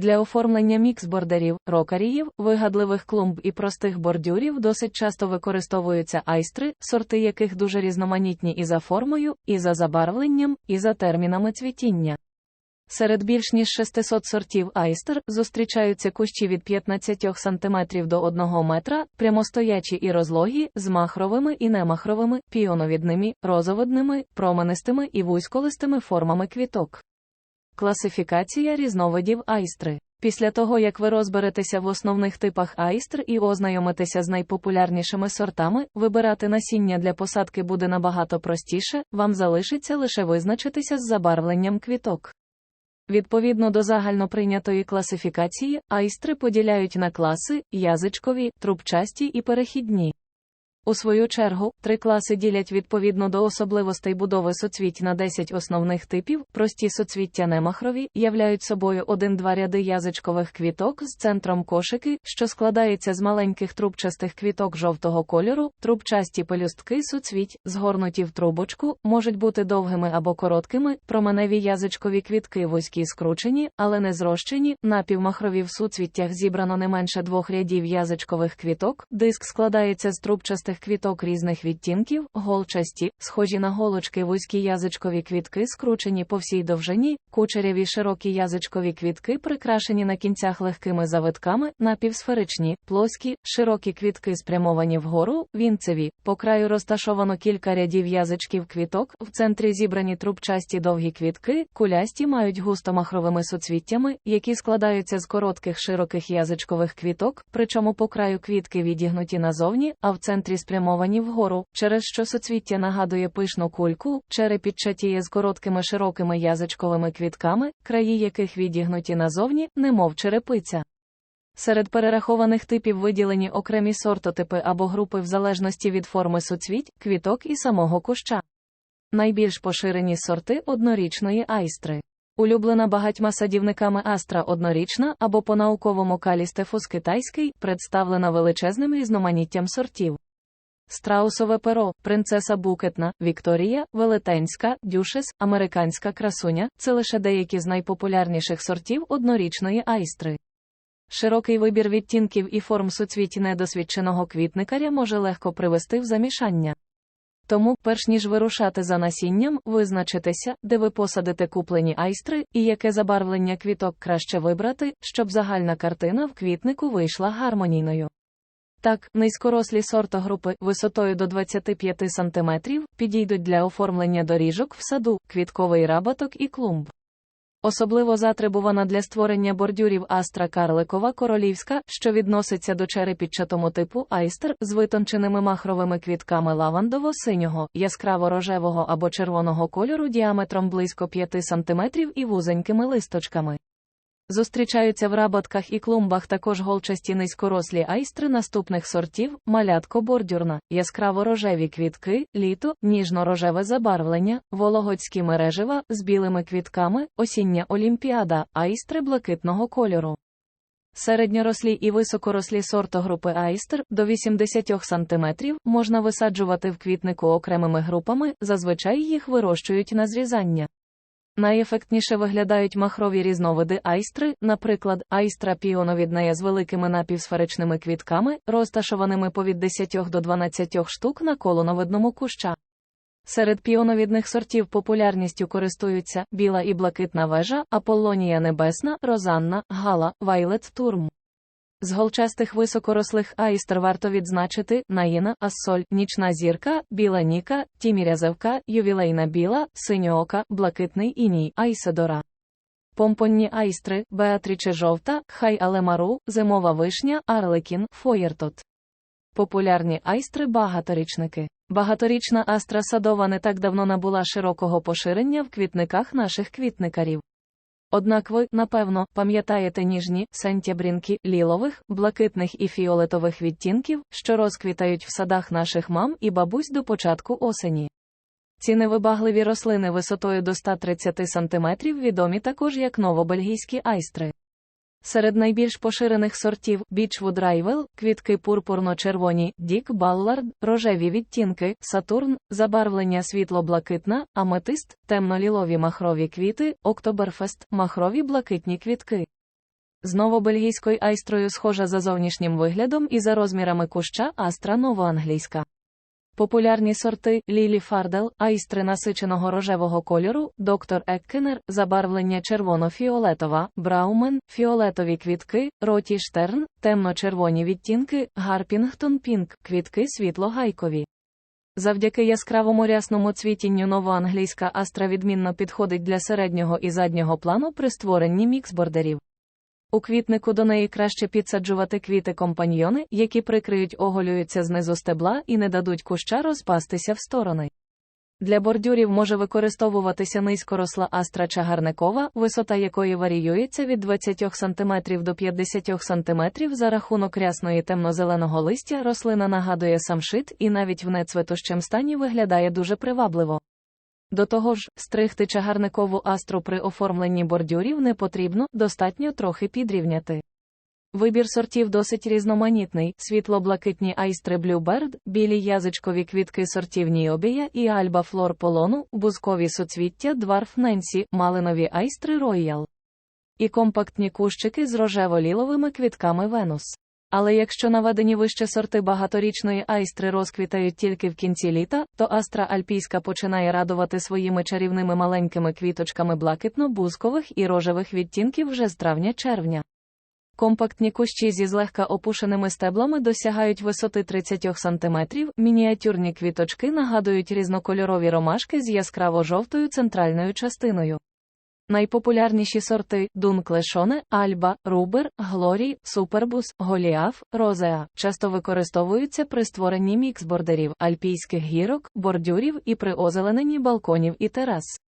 Для оформлення мікс-бордерів, рокаріїв, вигадливих клумб і простих бордюрів досить часто використовуються айстри, сорти яких дуже різноманітні і за формою, і за забарвленням, і за термінами цвітіння. Серед більш ніж 600 сортів айстер зустрічаються кущі від 15 см до 1 метра, прямостоячі і розлогі, з махровими і немахровими, піоновідними, розовидними, променистими і вузьколистими формами квіток. Класифікація різновидів айстри. Після того, як ви розберетеся в основних типах айстр і ознайомитеся з найпопулярнішими сортами, вибирати насіння для посадки буде набагато простіше, вам залишиться лише визначитися з забарвленням квіток. Відповідно до загальноприйнятої класифікації, айстри поділяють на класи язичкові, трубчасті і перехідні. У свою чергу, три класи ділять відповідно до особливостей будови соцвіть на 10 основних типів. Прості соцвіття немахрові являють собою один-два ряди язичкових квіток з центром кошики, що складається з маленьких трубчастих квіток жовтого кольору, трубчасті пелюстки суцвіть, згорнуті в трубочку, можуть бути довгими або короткими, променеві язичкові квітки вузькі скручені, але не зрощені, напівмахрові в суцвіттях зібрано не менше двох рядів язичкових квіток, диск складається з трубчастих квіток різних відтінків, голчасті, схожі на голочки вузькі язичкові квітки скручені по всій довжині, кучеряві широкі язичкові квітки прикрашені на кінцях легкими завитками, напівсферичні, плоскі, широкі квітки спрямовані вгору, вінцеві, по краю розташовано кілька рядів язичків квіток, в центрі зібрані трубчасті довгі квітки, кулясті мають густомахровими суцвіттями, які складаються з коротких широких язичкових квіток, причому по краю квітки відігнуті назовні, а в центрі спрямовані вгору, через що суцвіття нагадує пишну кульку, черепідчатіє з короткими широкими язичковими квітками, краї яких відігнуті назовні, немов черепиця. Серед перерахованих типів виділені окремі сортотипи або групи в залежності від форми суцвіть, квіток і самого куща. Найбільш поширені сорти однорічної айстри. Улюблена багатьма садівниками астра однорічна або по-науковому калістефус китайський, представлена величезним різноманіттям сортів. Страусове перо, принцеса букетна, Вікторія, Велетенська, Дюшес, американська красуня це лише деякі з найпопулярніших сортів однорічної айстри. Широкий вибір відтінків і форм суцвіт недосвідченого квітникаря може легко привести в замішання. Тому, перш ніж вирушати за насінням, визначитеся, де ви посадите куплені айстри і яке забарвлення квіток краще вибрати, щоб загальна картина в квітнику вийшла гармонійною. Так, низькорослі сортогрупи висотою до 25 см підійдуть для оформлення доріжок в саду, квітковий рабаток і клумб. Особливо затребувана для створення бордюрів астра карликова королівська, що відноситься до черепітчатому типу айстер з витонченими махровими квітками лавандово-синього, яскраво-рожевого або червоного кольору діаметром близько 5 см і вузенькими листочками. Зустрічаються в рабатках і клумбах також голчасті низькорослі айстри наступних сортів: малятко бордюрна, яскраво рожеві квітки, літо, ніжно-рожеве забарвлення, вологоцькі мережева з білими квітками, осіння олімпіада, айстри блакитного кольору. Середньорослі і високорослі сортогрупи айстр до 80 см можна висаджувати в квітнику окремими групами, зазвичай їх вирощують на зрізання. Найефектніше виглядають махрові різновиди айстри, наприклад, айстра піоновіднея з великими напівсферичними квітками, розташованими по від 10 до 12 штук на колоновидному куща. Серед піоновідних сортів популярністю користуються біла і блакитна вежа, Аполлонія небесна, Розанна, Гала, Вайлет Турм. З голчастих високорослих айстер варто відзначити наїна, ассоль, нічна зірка, біла ніка, тімірязевка, ювілейна біла, синьоока, блакитний іній, айседора. Помпонні айстри, Беатріче жовта, хай алемару, зимова вишня, арлекін, фоєртот. Популярні айстри багаторічники. Багаторічна астра садова не так давно набула широкого поширення в квітниках наших квітникарів. Однак ви, напевно, пам'ятаєте ніжні сентябрінки лілових, блакитних і фіолетових відтінків, що розквітають в садах наших мам і бабусь до початку осені. Ці невибагливі рослини висотою до 130 см відомі також як новобельгійські айстри. Серед найбільш поширених сортів Beechwood Rival, квітки пурпурно-червоні, Дік Баллард, рожеві відтінки, Сатурн, забарвлення світло-блакитна, аметист, темно-лілові махрові квіти, Октоберфест, махрові блакитні квітки. Знову бельгійською айстрою схожа за зовнішнім виглядом і за розмірами куща астра новоанглійська. Популярні сорти Лілі Фардел, айстри насиченого рожевого кольору, доктор Еккенер, забарвлення червоно-фіолетова, Браумен, фіолетові квітки, Роті Штерн, темно-червоні відтінки, Гарпінгтон Пінк, квітки світло-гайкові. Завдяки яскравому рясному цвітінню новоанглійська астра відмінно підходить для середнього і заднього плану при створенні міксбордерів. У квітнику до неї краще підсаджувати квіти-компаньйони, які прикриють оголюються знизу стебла і не дадуть куща розпастися в сторони. Для бордюрів може використовуватися низькоросла астра чагарникова, висота якої варіюється від 20 см до 50 см за рахунок рясної темно-зеленого листя рослина нагадує самшит і навіть в нецвітущем стані виглядає дуже привабливо. До того ж, стригти чагарникову астру при оформленні бордюрів не потрібно, достатньо трохи підрівняти. Вибір сортів досить різноманітний: світло-блакитні айстри Bluebird, білі язичкові квітки сортів Ніобія і Альба Флор Полону, бузкові суцвіття Дварф Ненсі, малинові айстри Royal. І компактні кущики з рожево-ліловими квітками Венус. Але якщо наведені вище сорти багаторічної айстри розквітають тільки в кінці літа, то астра альпійська починає радувати своїми чарівними маленькими квіточками блакитно-бузкових і рожевих відтінків вже з травня-червня. Компактні кущі зі злегка опушеними стеблами досягають висоти 30 см, мініатюрні квіточки нагадують різнокольорові ромашки з яскраво-жовтою центральною частиною. Найпопулярніші сорти Дунклешоне, Альба, Рубер, Глорій, Супербус, Голіаф, Розеа часто використовуються при створенні міксбордерів, альпійських гірок, бордюрів і при озелененні балконів і терас.